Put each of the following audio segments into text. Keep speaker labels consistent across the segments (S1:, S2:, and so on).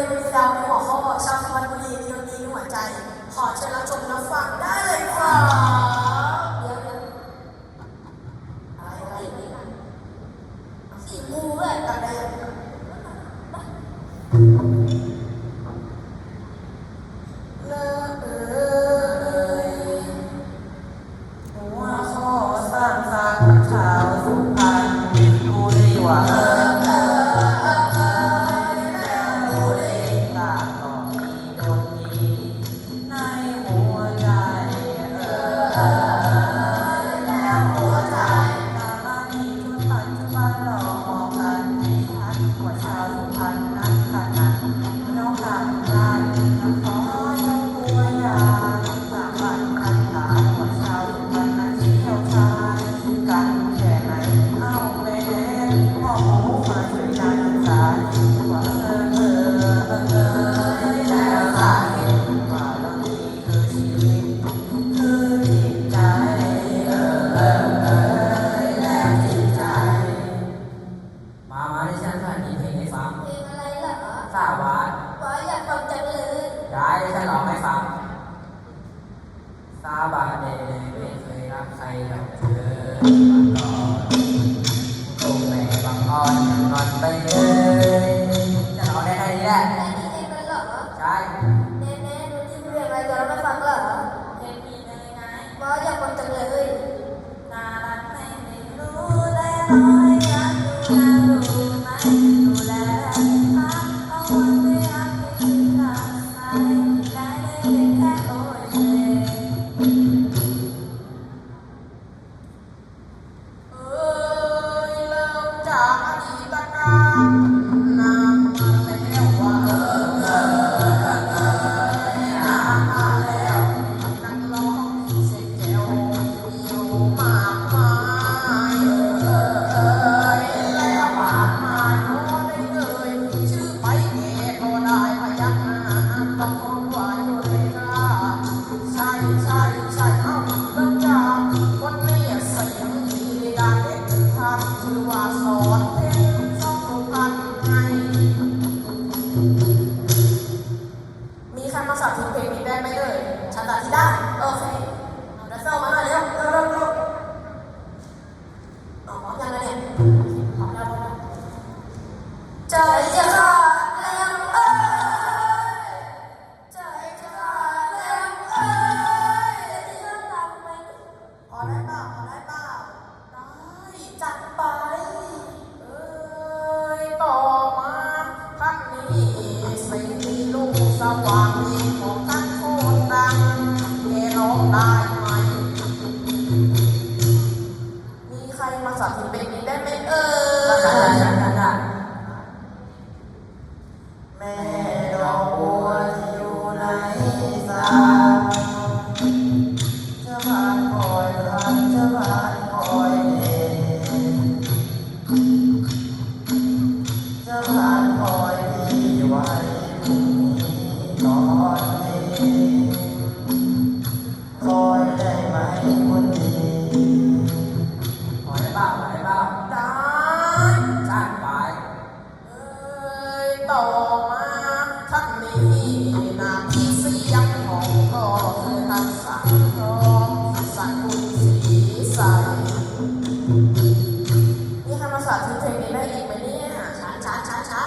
S1: ยวิทยาในหัวข้อช่างพรร
S2: ณบุรี
S1: ดนตรีหัวใจ ขอเชิญรับชมรับฟังได้เลยค่ะ
S3: Mm-hmm.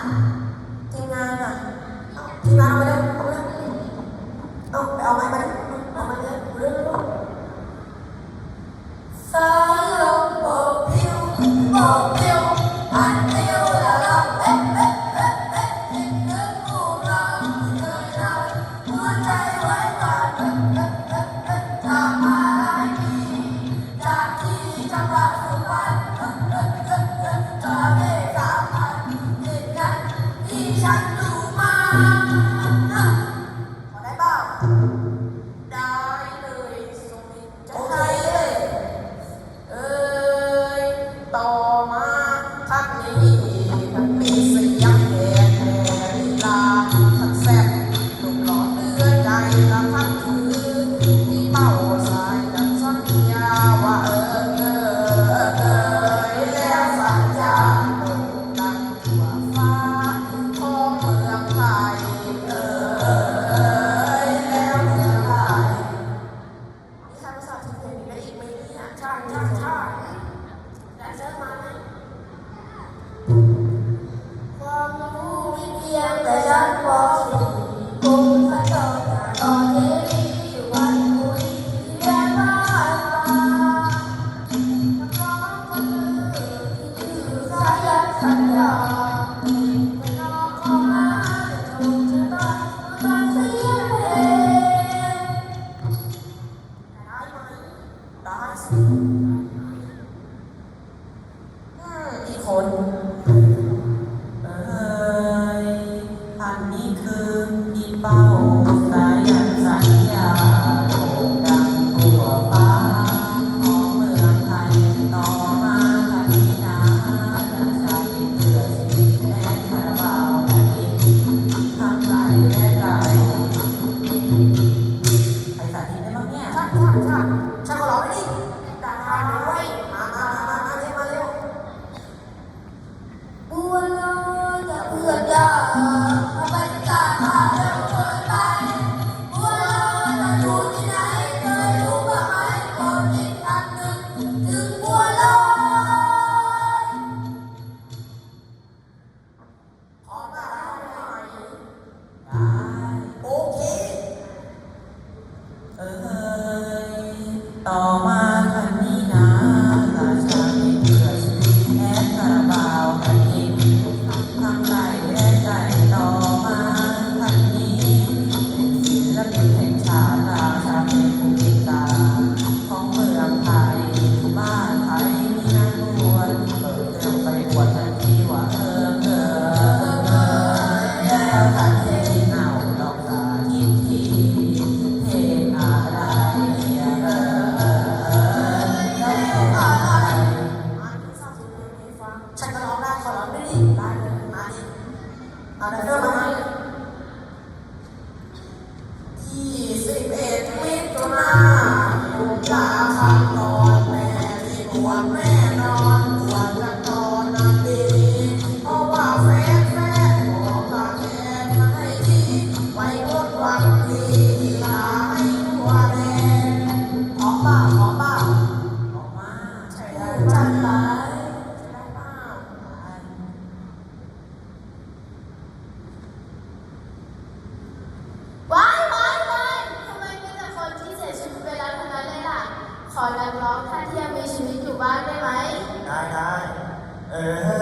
S3: ช้ ต่อมา Awesome. บ้านได้ไหม ได้ได้เออ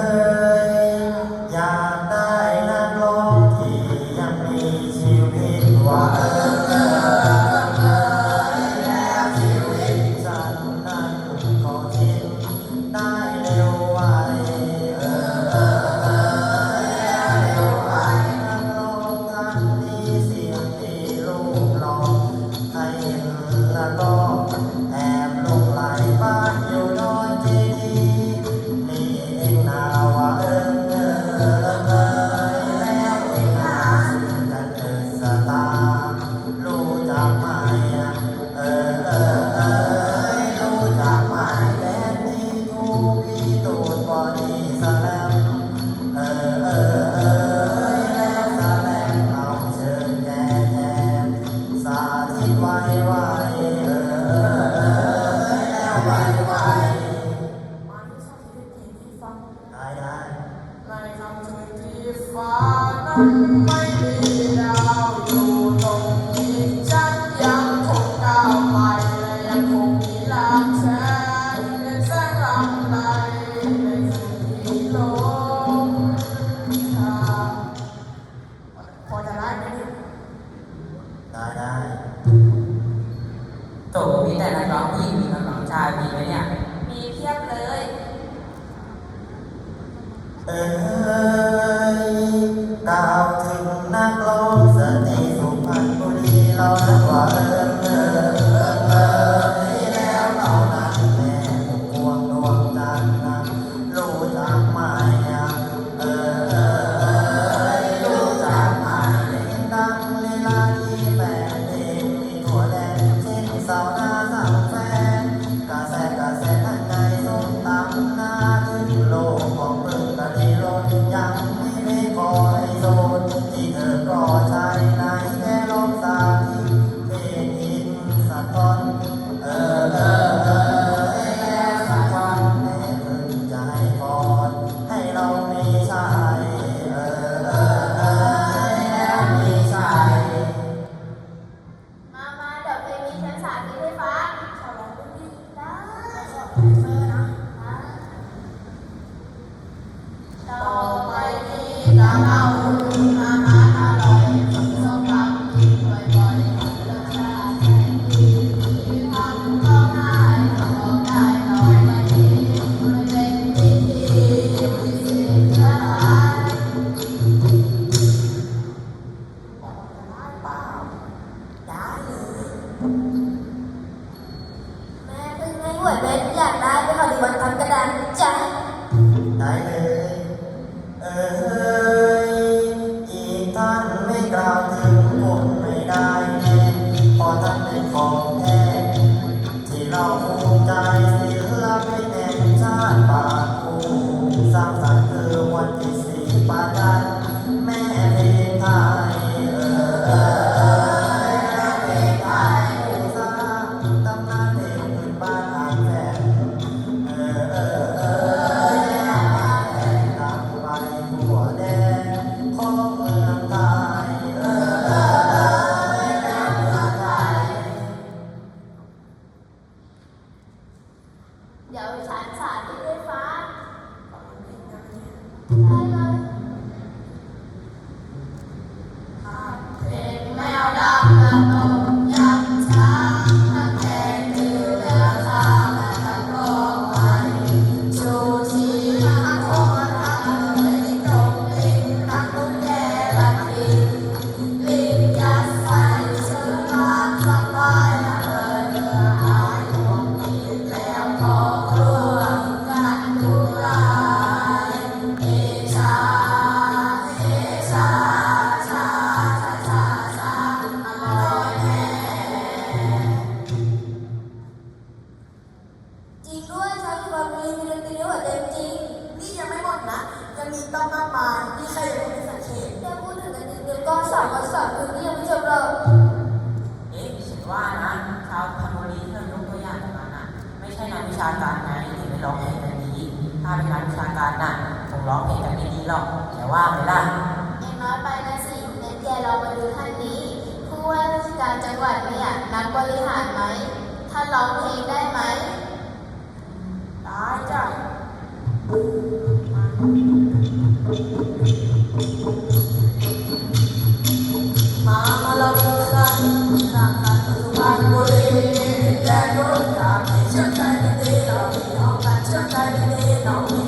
S3: สามทั
S2: กษะคือนี่ยัง
S3: ไม่จบเลยเอ๊ะฉันว่านะชาว
S1: พัน
S4: โรี
S3: ที่เรายกตัวอย่า
S2: งมาน่ะ
S3: ไม่ใช่นั
S2: กวิชา
S1: การไง
S2: ถึงไม่ร้อ
S4: งเพลงกันดีถ้าเป็นนักวิชาการน่ะคงร้องเพลงกันไม่ดีหรอกแต่ว่าไม่ล่ะ
S2: เอ็งน้อยไปนะสิเน้นแกเองมาดูท่านนี้ ผู้ว่าราชการจังหวัดเนี่ยนักบริหารไหมท่านร้องเพลงได้ไหม
S1: ได้จ้ะ
S5: Nossa, cadê não?